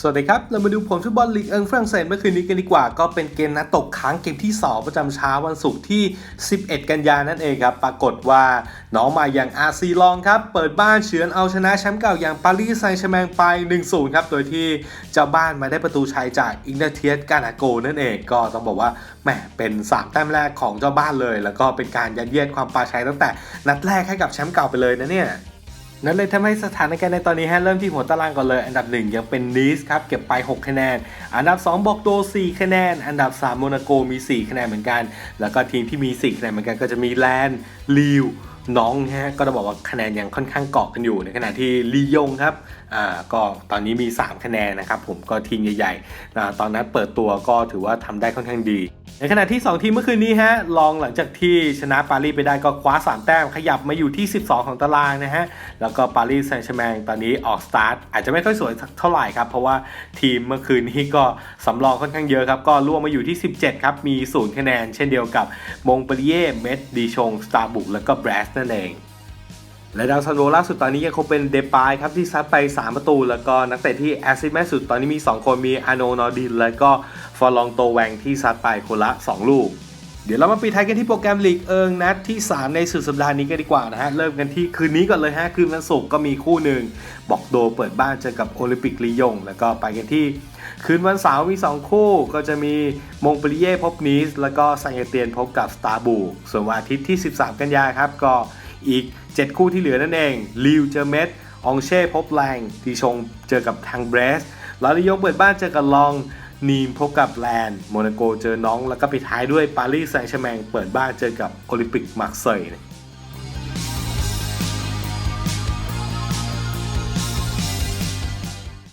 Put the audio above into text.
สวัสดีครับ เรามาดูผลฟุตบอลลีกเอิงฝรั่งเศสเมื่อคืนนี้กันดีกว่า ก็เป็นเกมนัดตกค้างเกมที่ 2 ประจำเช้าวันศุกร์ที่ 11 กันยานั่นเองครับ ปรากฏว่าน้องมาอย่างอาซีลองครับ เปิดบ้านเฉือนเอาชนะแชมป์เก่าอย่างปารีสไซงต์แชร์แมงไป 1-0 ครับ โดยที่เจ้าบ้านมาได้ประตูชัยจากอิงนาเทียสกานาโกนั่นเอง ก็ต้องบอกว่าแหมเป็น 3 แต้มแรกของเจ้าบ้านเลย แล้วก็เป็นการยัดเยียดความปาชัยตั้งแต่นัดแรกให้กับแชมป์เก่าไปเลยนะเนี่ย นั่นเลยทำให้สถานการณ์ในตอนนี้ฮะเริ่มที่หัวตารางก่อนเลย อันดับ 1 ยังเป็นนีสครับ เก็บไป 6 คะแนน อันดับ 2 บอกโต4คะแนน อันดับ 3 โมนาโกมี 4 คะแนนเหมือนกัน แล้วก็ทีมที่มี 4 คะแนนเหมือนกันก็จะมีแลนด์ลิวน้องฮะก็ต้องบอกว่าคะแนนยังค่อนข้างเกาะกันอยู่ในขณะที่ลียงครับอ่าก็ตอนนี้มี 3 คะแนนนะครับผมก็ทีมใหญ่ๆตอนนั้นเปิดตัวก็ถือว่าทำได้ค่อนข้างดี ในขณะที่ 2 ทีมเมื่อคืนนี้ฮะ ลองหลังจากที่ชนะปารีสไปได้ก็คว้า 3 แต้มขยับมาอยู่ที่ 12 ของตารางนะฮะ แล้วก็ปารีสแซงต์แชร์แมงตอนนี้ออกสตาร์ทอาจจะไม่ค่อยสวยเท่าไหร่ครับ เพราะว่าทีมเมื่อคืนนี้ก็สำรองค่อนข้างเยอะครับ ก็ล่วงมาอยู่ที่ 17 ครับ มี 0 คะแนน เช่นเดียวกับมงเปรีเย่เมดดีชงสตาร์บุกแล้วก็แบรสนั่นเอง และดาวซันโวล่าสุดตอนนี้ยังคงเป็นเดปายครับที่ซัดไป 3 ประตู แล้วก็นักเตะที่แอซิดแม่สุดตอนนี้มี 2 คนมีอาโนนอดิน แล้วก็ฟอร์ลองโตแวงที่ซัดไปคนละ 2 ลูก เดี๋ยวเรามาปิดท้ายกันที่โปรแกรมลีกเอิงนัดที่ 3 ในสุดสัปดาห์นี้กันดีกว่านะฮะ เริ่มกันที่คืนนี้ก่อนเลยฮะ คืนวันศุกร์ก็มีคู่หนึ่งบอกโดเปิดบ้านเจอกับโอลิมปิกลียง แล้วก็ไปกันที่คืนวันเสาร์มี 2 คู่ก็จะมีมงเปรีเย่พบนีสแล้วก็ซังเอเตียนพบกับสตาร์บูส่วนวันอาทิตย์ที่ 13 กันยาครับก็ อีก 7 คู่ที่เหลือนั่นเองลิวเจอเมตองเช่พบแรงทีชงเจอกับทางเบรสลาลิยงเปิดบ้านเจอกับลองนีมพบกับแลนด์โมนาโกเจอน้อง แล้วก็ปิดท้ายด้วยปารีสแซงต์แชร์แมงเปิดบ้านเจอกับโอลิมปิกมาร์เซย์